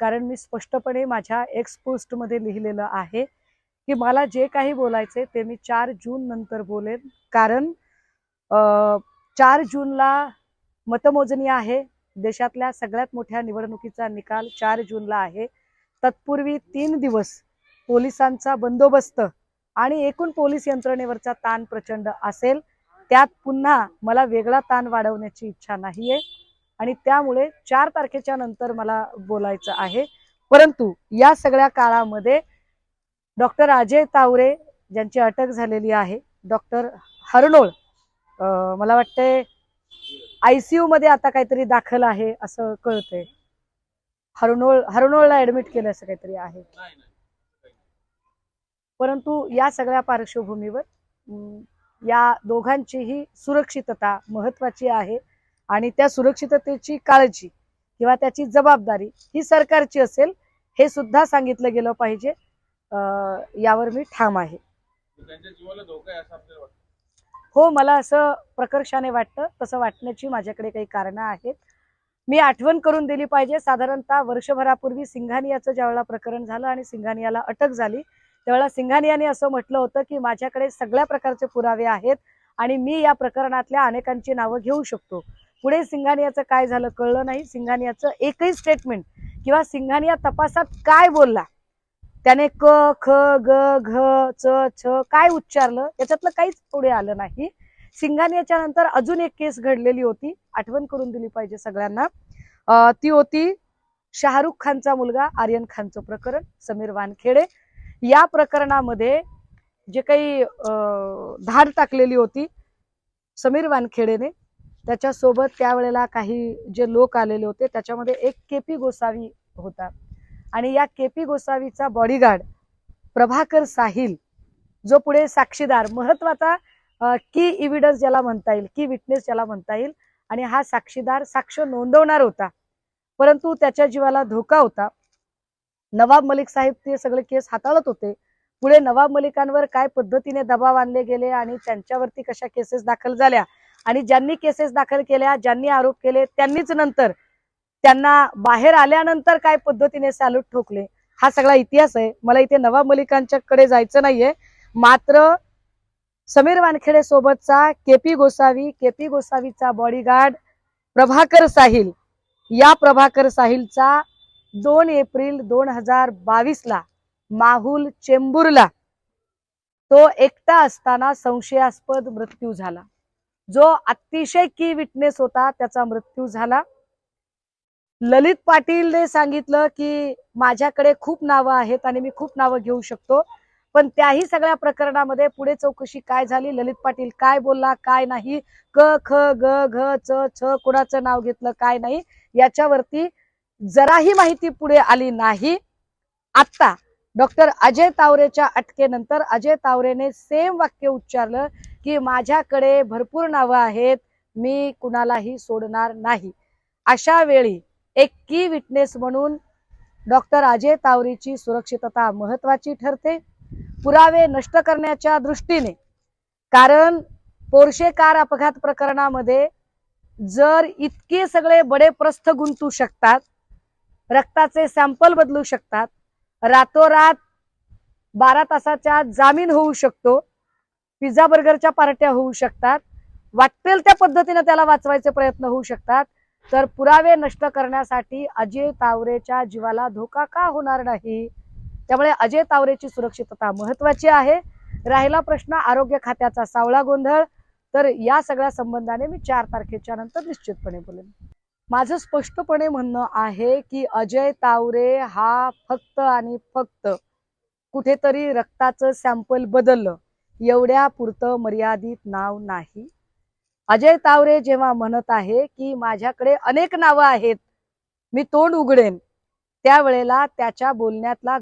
कारण मी स्पष्टपणे माझ्या एक्स पोस्टमध्ये लिहिलेलं आहे की मला जे काही बोलायचे ते मी चार जून नंतर बोलेन. कारण चार जूनला मतमोजणी आहे. देशातल्या सगळ्यात मोठ्या निवडणुकीचा निकाल चार जूनला आहे. तत्पूर्वी तीन दिवस पोलिसांचा बंदोबस्त आणि एकूण पोलीस यंत्रणेवरचा ताण प्रचंड असेल. त्यात पुन्हा मला वेगळा ताण वाढवण्याची इच्छा नाहीये. आणि त्यामुळे चार तारखेच्या नंतर मला बोलायचं आहे. परंतु या सगळ्या काळामध्ये डॉक्टर अजय तावरे ज्यांची अटक झालेली आहे डॉक्टर हरनोळ मला वाटतंय आयसीयू मध्ये आता काहीतरी दाखल आहे असं कळतंय. हरनोळ हरनोळला ऍडमिट केलं असं काहीतरी आहे. परंतु या सगळ्या पार्श्वभूमीवर या दोघांचीही सुरक्षितता महत्वाची आहे. आणि त्या सुरक्षिततेची काळजी किंवा त्याची जबाबदारी ही सरकारची असेल हे सुद्धा सांगितलं गेलं पाहिजे. यावर मी ठाम आहे. हो मला असं प्रकर्षाने वाटतं. तसं वाटण्याची माझ्याकडे काही कारणं आहेत. मी आठवण करून दिली पाहिजे. साधारणतः वर्षभरापूर्वी सिंघानियाचं ज्यावेळेला प्रकरण झालं आणि सिंघानियाला अटक झाली त्यावेळेला सिंघानियाने असं म्हटलं होतं की माझ्याकडे सगळ्या प्रकारचे पुरावे आहेत आणि मी या प्रकरणातल्या अनेकांची नावं घेऊ शकतो. पुढे सिंघानियाचं काय झालं कळलं नाही. सिंघानियाचं एकही स्टेटमेंट किंवा सिंघानिया तपासात काय बोलला? त्याने क ख ग घ च छ काय उच्चारलं? याच्यातलं काहीच पुढे आलं नाही. सिंघानियाच्या नंतर अजून एक केस घडलेली होती. आठवण करून दिली पाहिजे सगळ्यांना. ती होती शाहरुख खानचा मुलगा आर्यन खानचं प्रकरण समीर वानखेडे. या प्रकरणामध्ये जे काही धाड टाकलेली होती समीर वानखेडेने त्याच्यासोबत त्यावेळेला काही जे लोक आलेले होते त्याच्यामध्ये एक के पी गोसावी होता. आणि या के पी गोसावीचा बॉडीगार्ड प्रभाकर साहिल जो पुढे साक्षीदार महत्त्वाचा की इव्हिडन्स ज्याला म्हणता येईल की विटनेस ज्याला म्हणता येईल आणि हा साक्षीदार साक्ष नोंदवणार होता. परंतु त्याच्या जीवाला धोका होता. नवाब मलिक साहेब ते सगळे केस हाताळत होते. पुढे नवाब मलिकांवर काय पद्धतीने दबाव आणले गेले आणि त्यांच्यावरती कशा केसेस दाखल झाल्या आणि ज्यांनी केसेस दाखल केल्या ज्यांनी आरोप केले त्यांनीच नंतर त्यांना बाहेर आल्यानंतर काय पद्धतीने सॅल्यूट ठोकले हा सगळा इतिहास आहे. मला इथे नवाब मलिकांच्याकडे जायचं नाहीये. मात्र समीर वानखेडे सोबतचा K P Gosavi K P गोसावीचा bodyguard Prabhakar Sahil या प्रभाकर साहिलचा दोन एप्रिल दोन हजार बावीस ला माहुल चेंबूरला. तो एकटा असताना संशयास्पद मृत्यू झाला. जो अतिशय की विटनेस होता त्याचा मृत्यू झाला. ललित पाटीलने सांगितलं की माझ्याकडे खूप नावं आहेत आणि मी खूप नावं घेऊ शकतो पण त्याही सगळ्या प्रकरणामध्ये पुढे चौकशी काय झाली? ललित पाटील काय बोलला काय नाही? क ख ग घ च छ कुणाचं नाव घेतलं काय नाही? याच्यावरती जराही माहिती पुढे आली नाही. आत्ता डॉक्टर अजय तावरेच्या अटकेनंतर अजय तावरेने सेम वाक्य उच्चारलं की माझ्याकडे भरपूर नावं आहेत मी कुणालाही सोडणार नाही. अशा वेळी एक की विटनेस म्हणून डॉक्टर अजय तावरेची सुरक्षितता महत्वाची ठरते. पुरावे नष्ट करण्याच्या दृष्टीने. कारण पोर्शे कार अपघात प्रकरणामध्ये जर इतके सगळे बडे प्रस्थ गुंतू शकतात रक्ताचे सॅम्पल बदलू शकतात रातोरात बारा तासाच्या जामीन होऊ शकतो. पिझ्झा बर्गरच्या पार्ट्या होऊ शकतात. वाटेल त्या पद्धतीने त्याला वाचवायचे प्रयत्न होऊ शकतात. तर पुरावे नष्ट करण्यासाठी अजय तावरेच्या जीवाला धोका का होणार नाही? त्यामुळे अजय तावरेची सुरक्षितता महत्वाची आहे. राहिला प्रश्न आरोग्य खात्याचा सावळा गोंधळ. तर या सगळ्या संबंधाने मी चार तारखेच्या नंतर निश्चितपणे बोलेन. माझं स्पष्टपणे म्हणणं आहे की अजय तावरे हा फक्त आणि फक्त कुठेतरी रक्ताचं सॅम्पल बदललं. एवढ्या पुरतं मर्यादित नाव नाही. अजय तावरे जेव्हा म्हणत आहे की माझ्याकडे अनेक नावं आहेत मी तोंड उघडेन त्यावेळेला त्याच्या बोलण्यातला